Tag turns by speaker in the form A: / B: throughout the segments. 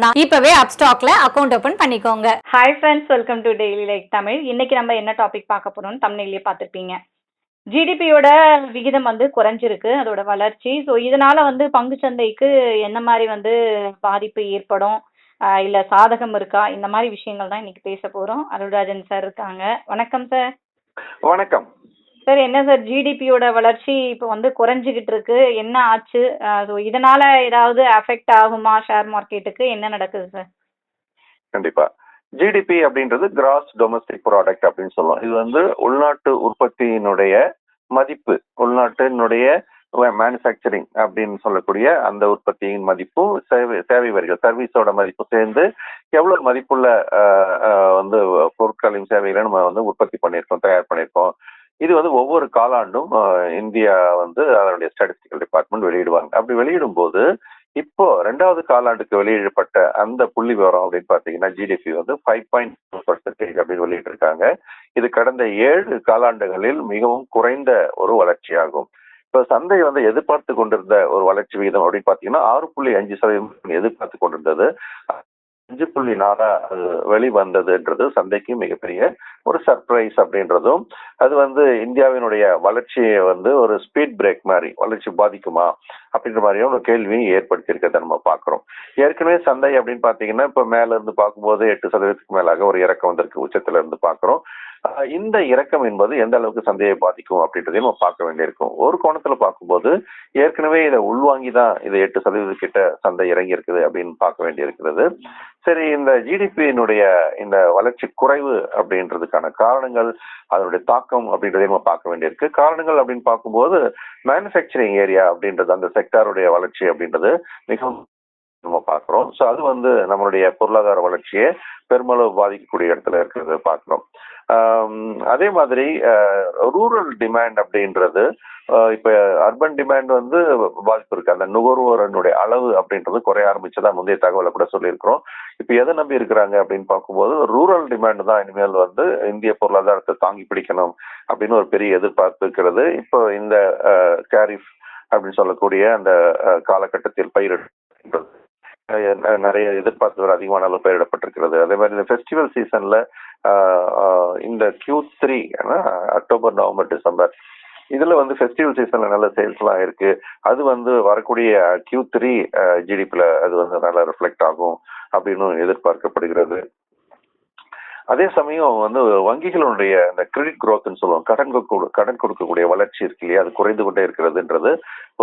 A: மட்டும்தான் இப்பவே அப்ஸ்டாக்ல அக்கவுண்ட் ஓபன் பண்ணிக்கோங்க. Hi friends welcome to daily like Tamil இன்னைக்கு நம்ம என்ன டாபிக் பார்க்க போறோம்னு தமிழ்லயே பார்த்துருப்பீங்க. ஜிடிபியோட விகிதம் வந்து குறைஞ்சிருக்கு அதோட வளர்ச்சி. ஸோ இதனால வந்து பங்குச்சந்தைக்கு என்ன மாதிரி வந்து பாதிப்பு ஏற்படும்? இல்ல சாதகம் இருக்கா? இந்த மாதிரி விஷயங்கள் தான் இன்னைக்கு பேச போறோம். அருள்ராஜன் சார் இருக்காங்க. வணக்கம் சார்
B: வணக்கம்.
A: சார் என்ன சார் ஜிடிபியோட வளர்ச்சி இப்போ வந்து குறைஞ்சிக்கிட்டு இருக்கு. என்ன ஆச்சு? ஸோ இதனால ஏதாவது அஃபெக்ட் ஆகுமா ஷேர் மார்க்கெட்டுக்கு என்ன நடக்குது சார்
B: கண்டிப்பா. ஜிடிபி அப்படின்றது கிராஸ் டொமஸ்டிக் ப்ராடக்ட் அப்படின்னு சொல்லுவோம். இது வந்து உள்நாட்டு உற்பத்தியினுடைய மதிப்பு. உள்நாட்டினுடைய மேனுஃபேக்சரிங் அப்படின்னு சொல்லக்கூடிய அந்த உற்பத்தியின் மதிப்பும் சேவை சேவை வரிகள் சர்வீஸோட மதிப்பும் சேர்ந்து எவ்வளவு மதிப்புள்ள வந்து பொருட்களையும் சேவைகளையும் நம்ம வந்து உற்பத்தி பண்ணியிருக்கோம் தயார் பண்ணியிருக்கோம். இது வந்து ஒவ்வொரு காலாண்டும் இந்தியா வந்து அதனுடைய ஸ்டாட்டிஸ்டிக்கல் டிபார்ட்மெண்ட் வெளியிடுவாங்க. அப்படி வெளியிடும் போது இப்போ ரெண்டாவது காலாண்டுக்கு வெளியிடப்பட்ட அந்த புள்ளி விவரம் அப்படின்னு பாத்தீங்கன்னா ஜிடிபி வந்து ஃபைவ் பாயிண்ட் பர்சன்டேஜ் அப்படின்னு வெளியிட்டிருக்காங்க. இது கடந்த ஏழு காலாண்டுகளில் மிகவும் குறைந்த ஒரு வளர்ச்சியாகும். இப்போ சந்தை வந்து எதிர்பார்த்து கொண்டிருந்த ஒரு வளர்ச்சி விகிதம் அப்படின்னு பார்த்தீங்கன்னா ஆறு புள்ளி அஞ்சு சதவீதம் எதிர்பார்த்து கொண்டிருந்தது. அஞ்சு புள்ளி நாலா அது வெளிவந்ததுன்றது சந்தைக்கு மிகப்பெரிய ஒரு சர்ப்ரைஸ் அப்படின்றதும் அது வந்து இந்தியாவினுடைய வளர்ச்சியை வந்து ஒரு ஸ்பீட் பிரேக் மாதிரி வளர்ச்சி பாதிக்குமா அப்படின்ற மாதிரியும் ஒரு கேள்வியும் ஏற்படுத்தியிருக்கிறத நம்ம பார்க்குறோம். ஏற்கனவே சந்தை அப்படின்னு பார்த்தீங்கன்னா இப்போ மேல இருந்து பார்க்கும்போது எட்டு சதவீதத்துக்கு மேலாக ஒரு இறக்கம் வந்திருக்கு உச்சத்துல இருந்து பார்க்குறோம். இந்த இறக்கம் என்பது எந்த அளவுக்கு சந்தையை பாதிக்கும் அப்படின்றதையும் நம்ம பார்க்க வேண்டியிருக்கும் ஒரு கோணத்துல பார்க்கும்போது ஏற்கனவே இதை உள்வாங்கி தான் இது எட்டு சதவீத கிட்ட சந்தை இறங்கி இருக்குது அப்படின்னு பார்க்க வேண்டியிருக்கிறது சரி இந்த ஜிடிபியினுடைய இந்த வளர்ச்சி குறைவு அப்படின்றதுக்கான காரணங்கள் அதனுடைய தாக்கம் அப்படின்றதையும் நம்ம பார்க்க வேண்டியிருக்கு காரணங்கள் அப்படின்னு பார்க்கும்போது மேனுஃபேக்சரிங் ஏரியா அப்படின்றது அந்த செக்டாருடைய வளர்ச்சி அப்படின்றது மிகவும் நம்ம பார்க்குறோம். ஸோ அது வந்து நம்மளுடைய பொருளாதார வளர்ச்சியை பெருமளவு பாதிக்கக்கூடிய இடத்துல இருக்கிறத பார்க்குறோம். அதே மாதிரி ரூரல் டிமாண்ட் அப்படின்றது இப்போ அர்பன் டிமாண்ட் வந்து பாதிப்பு இருக்கு. அந்த நுகர்வோரனுடைய அளவு அப்படின்றது குறைய ஆரம்பிச்சதா முந்தைய தகவலை கூட சொல்லியிருக்கிறோம். இப்போ எதை நம்பி இருக்கிறாங்க அப்படின்னு பார்க்கும்போது ரூரல் டிமாண்ட் தான் இனிமேல் வந்து இந்திய பொருளாதாரத்தை தாங்கி பிடிக்கணும் அப்படின்னு ஒரு பெரிய எதிர்பார்ப்பு இருக்கிறது. இப்போ இந்த கேரிஃப் அப்படின்னு சொல்லக்கூடிய அந்த காலகட்டத்தில் பயிரிடுறது நிறைய எதிர்பார்த்தவர் அதிகமான அளவு பயிரிடப்பட்டிருக்கிறது. அதே மாதிரி இந்த ஃபெஸ்டிவல் சீசன்ல இந்த Q three October November December இதுல வந்து ஃபெஸ்டிவல் சீசன்ல நல்ல சேல்ஸ்லாம் இருக்கு. அது வந்து வரக்கூடிய கியூ த்ரீ ஜிடிபில அது வந்து நல்லா ரிஃப்ளெக்ட் ஆகும் அப்படின்னு எதிர்பார்க்கப்படுகிறது. அதே சமயம் வந்து வங்கிகளுடைய அந்த கிரெடிட் குரோத்னு சொல்லுவோம். கடன் கொடு கடன் கொடுக்கக்கூடிய வளர்ச்சி இருக்கு இல்லையா? அது குறைந்து கொண்டே இருக்கிறதுன்றது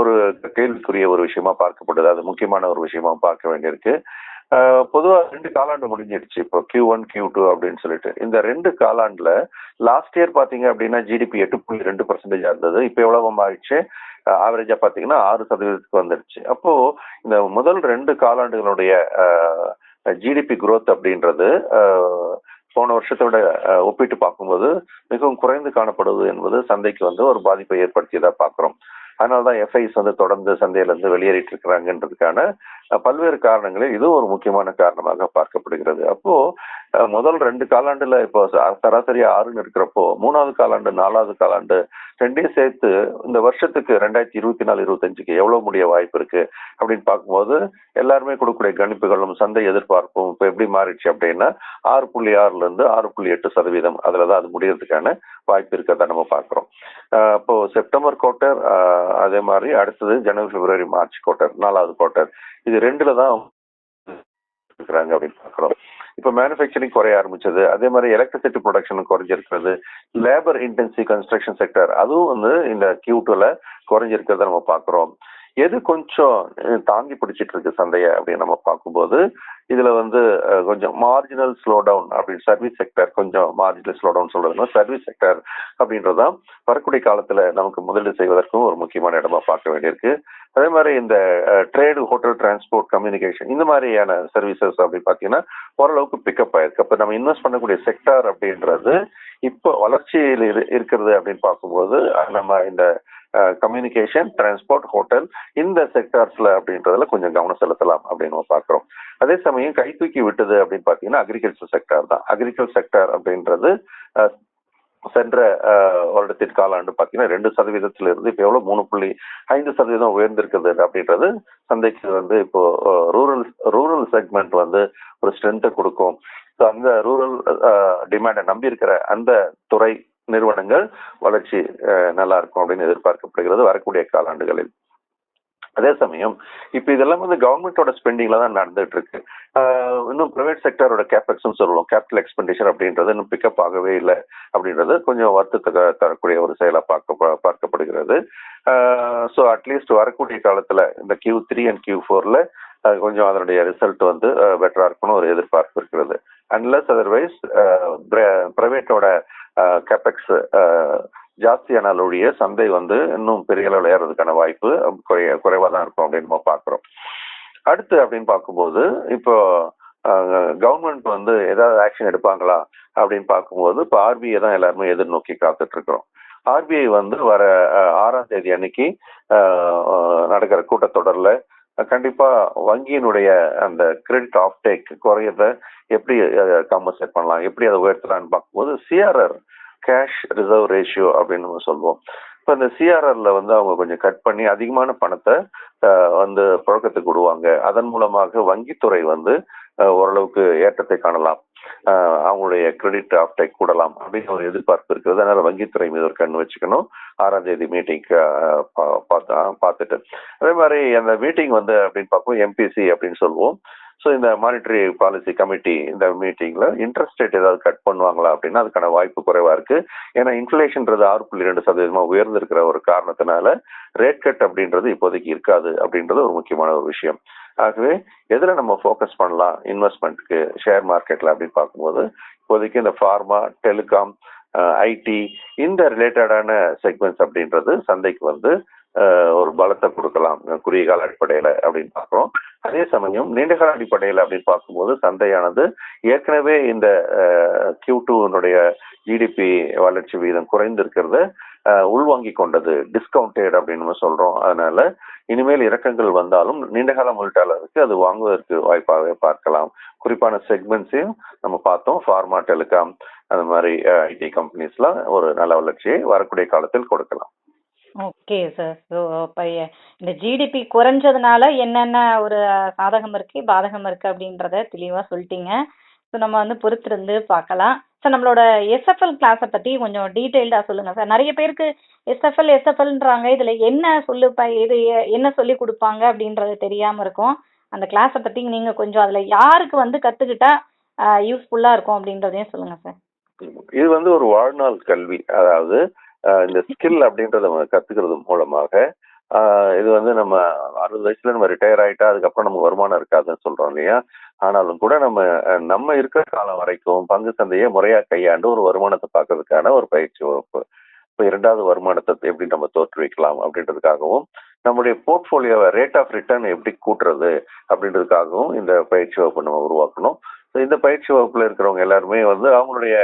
B: ஒரு கேள்விக்குரிய ஒரு விஷயமா பார்க்கப்படுது அது முக்கியமான ஒரு விஷயமா பார்க்க வேண்டியிருக்கு. பொதுவா ரெண்டு காலாண்டு முடிஞ்சிடுச்சு இப்போ கியூ ஒன் கியூ டூ அப்படின்னு சொல்லிட்டு. இந்த ரெண்டு காலாண்டுல லாஸ்ட் இயர் பாத்தீங்க அப்படின்னா ஜிடிபி எட்டு புள்ளி ரெண்டு பர்சன்டேஜா இருந்தது. இப்போ எவ்வளவு ஆயிடுச்சு ஆவரேஜா பாத்தீங்கன்னா ஆறு சதவீதத்துக்கு வந்துடுச்சு அப்போ இந்த முதல் ரெண்டு காலாண்டுகளுடைய ஜிடிபி குரோத் அப்படின்றது போன வருஷத்தோட ஒப்பிட்டு பார்க்கும்போது மிகவும் குறைந்து காணப்படுவது என்பது சந்தைக்கு வந்து ஒரு பாதிப்பை ஏற்படுத்தியதா பார்க்குறோம். அதனால தான் எஃப்ஐஸ் வந்து தொடர்ந்து சந்தையிலேருந்து வெளியேறிட்டு இருக்கிறாங்கன்றதுக்கான பல்வேறு காரணங்களில் இது ஒரு முக்கியமான காரணமாக பார்க்கப்படுகிறது. அப்போ முதல் ரெண்டு காலாண்டுல இப்போ ச- சராசரியா ஆறுன்னு இருக்கிறப்போ மூணாவது காலாண்டு நாலாவது காலாண்டு ரெண்டையும் சேர்த்து இந்த வருஷத்துக்கு ரெண்டாயிரத்தி இருபத்தி நாலு இருபத்தஞ்சுக்கு எவ்வளவு முடிய வாய்ப்பு இருக்கு அப்படின்னு பார்க்கும்போது எல்லாருமே கொடுக்கக்கூடிய கணிப்புகளும் சந்தை எதிர்பார்ப்பும் இப்போ எப்படி மாறிடுச்சு அப்படின்னா ஆறு புள்ளி ஆறுல இருந்து ஆறு புள்ளி எட்டு சதவீதம் அதுல தான் அது முடியறதுக்கான வாய்ப்பு இருக்கிறதா நம்ம பார்க்குறோம் இப்போ அப்போ செப்டம்பர் குவார்ட்டர் அதே மாதிரி அடுத்தது ஜனவரி பிப்ரவரி மார்ச் குவார்ட்டர் நாலாவது குவார்ட்டர் இது ரெண்டுல தான் இருக்கிறாங்க அப்படின்னு பார்க்குறோம் இப்போ மேனுஃபேக்சரிங் குறைய ஆரம்பிச்சது அதே மாதிரி எலக்ட்ரிசிட்டி ப்ரொடக்ஷன் குறைஞ்சிருக்கிறது லேபர் இன்டென்சிவ் கன்ஸ்ட்ரக்ஷன் செக்டர் அதுவும் வந்து இந்த கியூ டூல குறைஞ்சிருக்கிறத நம்ம பார்க்குறோம் எது கொஞ்சம் தாங்கி பிடிச்சிட்டு இருக்கு சந்தையை அப்படின்னு நம்ம பார்க்கும்போது இதுல வந்து கொஞ்சம் மார்ஜினல் ஸ்லோ டவுன் அப்படின்னு சர்வீஸ் செக்டர் கொஞ்சம் மார்ஜினல் ஸ்லோ டவுன் சொல்றதுன்னா சர்வீஸ் செக்டர் அப்படின்றதான் வரக்கூடிய காலத்துல நமக்கு முதலீடு செய்வதற்கும் ஒரு முக்கியமான இடமா பார்க்க வேண்டியிருக்கு. அதே மாதிரி இந்த ட்ரேடு ஹோட்டல் டிரான்ஸ்போர்ட் கம்யூனிகேஷன் இந்த மாதிரியான சர்வீசஸ் அப்படின்னு பார்த்தீங்கன்னா ஓரளவுக்கு பிக்கப் ஆயிருக்கு. அப்போ நம்ம இன்வெஸ்ட் பண்ணக்கூடிய செக்டார் அப்படின்றது இப்போ வளர்ச்சியில் இரு- இருக்கிறது அப்படின்னு பார்க்கும்போது நம்ம இந்த கம்யூனிகேஷன் டிரான்ஸ்போர்ட் ஹோட்டல் இந்த செக்டார்ஸ்ல அப்படின்றதுல கொஞ்சம் கவனம் செலுத்தலாம் அப்படின்னு நம்ம பார்க்குறோம். அதே சமயம் கை தூக்கி விட்டது அப்படின்னு பார்த்தீங்கன்னா அக்ரிகல்ச்சர் செக்டார் தான். அக்ரிகல்ச்சர் செக்டார் அப்படின்றது சென்ற வருடத்தின் காலாண்டு பார்த்தீங்கன்னா ரெண்டு சதவீதத்திலிருந்து இப்போ எவ்வளோ மூணு புள்ளி ஐந்து சதவீதம் உயர்ந்திருக்குது அப்படின்றது சந்தைக்கு வந்து இப்போ ரூரல் ரூரல் செக்மெண்ட் வந்து ஒரு ஸ்ட்ரென்த்தை கொடுக்கும். ஸோ அந்த ரூரல் டிமாண்டை நம்பி இருக்கிற அந்த துறை நிறுவனங்கள் வளர்ச்சி நல்லா இருக்கும் அப்படின்னு எதிர்பார்க்கப்படுகிறது வரக்கூடிய காலாண்டுகளில். அதே சமயம் இப்போ இதெல்லாம் வந்து கவர்மெண்டோட ஸ்பெண்டிங்ல தான் நடந்துட்டு இருக்கு இன்னும் பிரைவேட் செக்டரோட கேபெக்ஸ்னு சொல்லுவோம். கேபிட்டல் எக்ஸ்பெண்டிச்சர் அப்படின்றது இன்னும் பிக்கப் ஆகவே இல்லை அப்படின்றது கொஞ்சம் வருத்தத்தை தரக்கூடிய ஒரு செயலாக பார்க்க பார்க்கப்படுகிறது. ஸோ அட்லீஸ்ட் வரக்கூடிய காலத்தில் இந்த கியூ த்ரீ அண்ட் கியூ ஃபோரில் கொஞ்சம் அதனுடைய ரிசல்ட் வந்து பெட்டராக இருக்கணும் ஒரு எதிர்பார்ப்பு இருக்கிறது. அன்லஸ் அதர்வைஸ் பிரைவேட்டோட கேபெக்ஸ் ஜாஸ்தியானால் ஒழிய சந்தை வந்து இன்னும் பெரிய அளவில் ஏறதுக்கான வாய்ப்பு குறைய குறைவாக தான் இருக்கும் அப்படின்னு நம்ம பார்க்குறோம். அடுத்து அப்படின்னு பார்க்கும்போது இப்போ கவர்மெண்ட் வந்து ஏதாவது ஆக்ஷன் எடுப்பாங்களா அப்படின்னு பார்க்கும்போது இப்போ ஆர்பிஐ தான் எல்லாருமே எதிர்நோக்கி காத்துட்டு இருக்கிறோம் ஆர்பிஐ வந்து வர ஆறாம் தேதி அன்னைக்கு நடக்கிற கூட்டத்தொடரில் கண்டிப்பா வங்கியினுடைய அந்த கிரெடிட் ஆஃப் டேக் குறையத எப்படி காம்பன்சேட் பண்ணலாம்? எப்படி அதை உயர்த்தலாம்னு பார்க்கும்போது சிஆர்ஆர் கேஷ் ரிசர்வ் ரேஷியோ அப்படின்னு நம்ம சொல்லுவோம் இப்போ இந்த சிஆர்ஆர்ல வந்து அவங்க கொஞ்சம் கட் பண்ணி அதிகமான பணத்தை வந்து புழக்கத்துக்கு விடுவாங்க. அதன் மூலமாக வங்கித்துறை வந்து ஓரளவுக்கு ஏற்றத்தை காணலாம். அவங்களுடைய கிரெடிட் ஆப்டேக் கூடலாம் அப்படின்னு ஒரு எதிர்பார்ப்பு இருக்குது அதனால வங்கித்துறை மீது ஒரு கண் வச்சுக்கணும். ஆறாம் தேதி மீட்டிங்க்கு பார்த்துட்டு. அதே மாதிரி அந்த மீட்டிங் வந்து அப்படின்னு பார்ப்போம் எம்பிசி அப்படின்னு சொல்லுவோம். ஸோ இந்த மானிட்டரி பாலிசி கமிட்டி இந்த மீட்டிங்கில் இன்ட்ரெஸ்ட் ரேட் ஏதாவது கட் பண்ணுவாங்களா அப்படின்னா அதுக்கான வாய்ப்பு குறைவாக இருக்குது ஏன்னா இன்ஃப்ளேஷன்றது ஆறு புள்ளி ரெண்டு சதவீதமாக உயர்ந்திருக்கிற ஒரு காரணத்தினால ரேட் கட் அப்படின்றது இப்போதைக்கு இருக்காது அப்படின்றது ஒரு முக்கியமான ஒரு விஷயம். ஆகவே எதில் நம்ம ஃபோக்கஸ் பண்ணலாம்? இன்வெஸ்ட்மெண்ட்டுக்கு ஷேர் மார்க்கெட்டில் அப்படின்னு பார்க்கும்போது இப்போதைக்கு இந்த ஃபார்மா டெலிகாம் ஐடி இந்த ரிலேட்டடான செக்மெண்ட்ஸ் அப்படின்றது சந்தைக்கு வந்து ஒரு பலத்தை கொடுக்கலாம். குறுகிய கால அடிப்படையில் அப்படின்னு பார்க்குறோம். அதே சமயம் நீண்டகால அடிப்படையில் அப்படின்னு பார்க்கும்போது சந்தையானது ஏற்கனவே இந்த கியூ டூனுடைய ஜிடிபி வளர்ச்சி வீதம் குறைந்திருக்கிறத. உள்வாங்கி கொண்டது. டிஸ்கவுண்டட் அப்படின்னு நம்ம சொல்றோம். அதனால இனிமேல் இறக்கங்கள் வந்தாலும் நீண்டகால முதலீட்டாளருக்கு அது வாங்குவதற்கு வாய்ப்பாகவே பார்க்கலாம். குறிப்பான செக்மெண்ட்ஸையும் நம்ம பார்த்தோம். ஃபார்மா டெலிகாம் அந்த மாதிரி ஐடி கம்பெனிஸ்லாம் ஒரு நல்ல வளர்ச்சியை வரக்கூடிய காலத்தில் கொடுக்கலாம்.
C: ஓகே சார் ஸோ இப்போ இந்த ஜிடிபி குறைஞ்சதுனால என்னென்ன ஒரு சாதகம் இருக்கு பாதகம் இருக்கு அப்படின்றத தெளிவாக சொல்லிட்டீங்க. ஸோ நம்ம வந்து பொறுத்திருந்து பார்க்கலாம். சார் நம்மளோட எஸ்எஃப்எல் கிளாஸை பற்றி கொஞ்சம் டீட்டெயில்டாக சொல்லுங்கள் சார் நிறைய பேருக்கு எஸ்எஃப்எல் எஸ்எஃப்எல்ன்றாங்க இதில் என்ன சொல்லு ப இது என்ன சொல்லி கொடுப்பாங்க அப்படின்றது தெரியாமல் இருக்கும். அந்த கிளாஸை பற்றி நீங்கள் கொஞ்சம் அதில் யாருக்கு வந்து கற்றுக்கிட்டா யூஸ்ஃபுல்லாக இருக்கும் அப்படின்றதையும் சொல்லுங்கள் சார்
B: இது வந்து ஒரு வாழ்நாள் கல்வி. அதாவது இந்த ஸ்கில் அப்படின்றத நம்ம கத்துக்கிறது மூலமாக இது வந்து நம்ம அறுபது வயசுல நம்ம ரிட்டையர் ஆயிட்டா அதுக்கப்புறம் நமக்கு வருமானம் இருக்காதுன்னு சொல்றோம் இல்லையா? ஆனாலும் கூட நம்ம நம்ம இருக்கிற காலம் வரைக்கும் பங்கு சந்தையை முறையா கையாண்டு ஒரு வருமானத்தை பார்க்கறதுக்கான ஒரு பயிற்சி வகுப்பு. இப்போ இரண்டாவது வருமானத்தை எப்படி நம்ம தோற்றுவிக்கலாம் அப்படின்றதுக்காகவும் நம்முடைய போர்ட்ஃபோலியோவை ரேட் ஆஃப் ரிட்டர்ன் எப்படி கூட்டுறது அப்படின்றதுக்காகவும் இந்த பயிற்சி வகுப்பு நம்ம உருவாக்கணும். ஸோ இந்த பயிற்சி வகுப்பில் இருக்கிறவங்க எல்லாருமே வந்து அவங்களுடைய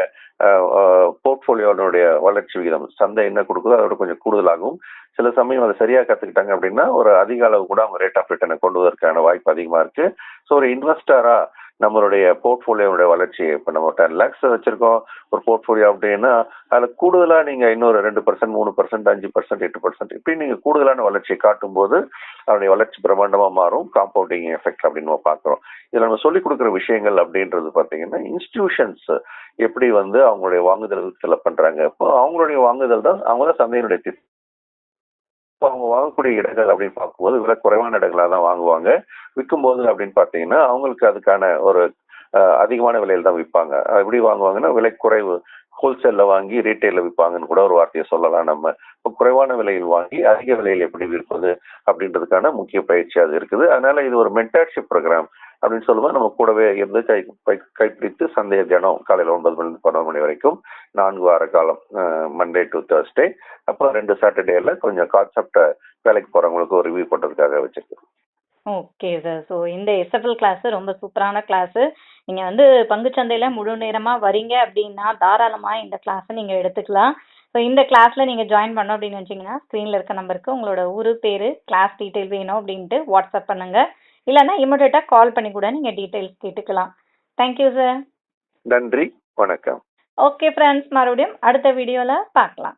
B: போர்ட்ஃபோலியோனுடைய வளர்ச்சி விகிதம் சந்தை என்ன கொடுக்குதோ அதோட கொஞ்சம் கூடுதலாகவும் சில சமயம் அதை சரியா கத்துக்கிட்டாங்க அப்படின்னா ஒரு அதிக அளவு கூட அவங்க ரேட் ஆஃப் ரிட்டர்னை கொண்டு வருவதற்கான வாய்ப்பு அதிகமா இருக்கு. ஸோ ஒரு இன்வெஸ்டராக நம்மளுடைய போர்ட்ஃபோலியோனுடைய வளர்ச்சி. இப்போ நம்ம டென் லேக்ஸ் வச்சிருக்கோம். ஒரு போர்ட்ஃபோலியோ அப்படின்னா அதில் கூடுதலாக நீங்கள் இன்னொரு ரெண்டு பர்சன்ட் மூணு பர்சன்ட் அஞ்சு பர்சன்ட் எட்டு பர்சன்ட் இப்படி நீங்கள் கூடுதலான வளர்ச்சியை காட்டும்போது அதனுடைய வளர்ச்சி பிரம்மாண்டமாக மாறும். காம்பவுண்டிங் எஃபெக்ட் அப்படின்னு நம்ம பார்க்குறோம். இதில் நம்ம சொல்லிக் கொடுக்குற விஷயங்கள் அப்படின்றது பார்த்தீங்கன்னா இன்ஸ்டிடியூஷன்ஸ் எப்படி வந்து அவங்களுடைய வாங்குதல் செல்ல பண்ணுறாங்க இப்போ அவங்களுடைய வாங்குதல் தான் அவங்க தான் சந்தையினுடைய இப்போ அவங்க வாங்கக்கூடிய இடங்கள் அப்படின்னு பார்க்கும்போது விலை குறைவான இடங்களாக தான் வாங்குவாங்க. விற்கும்போது அப்படின்னு பார்த்தீங்கன்னா அவங்களுக்கு அதுக்கான ஒரு அதிகமான விலையில் தான் விற்பாங்க. எப்படி வாங்குவாங்கன்னா விலை குறைவு ஹோல்சேலில் வாங்கி ரீட்டைலில் விற்பாங்கன்னு கூட ஒரு வார்த்தையை சொல்லலாம் நம்ம. குறைவான விலையில் வாங்கி அதிக விலையில் எப்படி விற்பது அப்படின்றதுக்கான முக்கிய பயிற்சி அது இருக்குது. அதனால இது ஒரு மென்டர்ஷிப் ப்ரோக்ராம் அப்படின்னு சொல்லும்போது நம்ம கூடவே இருந்து கை கை- கைப்பிடித்து சந்தைய தினம் காலையில் ஒன்பது மணி பன்னெண்டு மணி வரைக்கும் நான்கு வார காலம் மண்டே டு தேர்ஸ்டே அப்புறம் ரெண்டு சாட்டர்டேல கொஞ்சம் கான்செப்டை வேலைக்கு போகிறவங்களுக்கு ஒரு ரிவ்யூ பண்ணுறதுக்காக வச்சுருக்கோம்
C: ஓகே சார் ஸோ இந்த எஸ்எஃப்எல் கிளாஸ் ரொம்ப சூப்பரான கிளாஸ் நீங்கள் வந்து பங்குச்சந்தையில் முழு நேரமாக வரீங்க அப்படின்னா தாராளமாக இந்த கிளாஸை நீங்கள் எடுத்துக்கலாம். ஸோ இந்த கிளாஸில் நீங்கள் ஜாயின் பண்ணோம் அப்படின்னு வச்சிங்கன்னா ஸ்க்ரீனில் இருக்க நம்பருக்கு உங்களோட ஊர் பேர் கிளாஸ் டீட்டெயில் வேணும் அப்படின்ட்டு வாட்ஸ்அப் பண்ணுங்கள் இல்லைன்னா இமீடியட்டா கால் பண்ணி கூட நீங்க டீடைல்ஸ் கேட்டுக்கலாம். தேங்க்யூ சார்
B: நன்றி வணக்கம்.
C: ஓகே ஃப்ரெண்ட்ஸ் மறுபடியும் அடுத்த வீடியோல பார்க்கலாம்.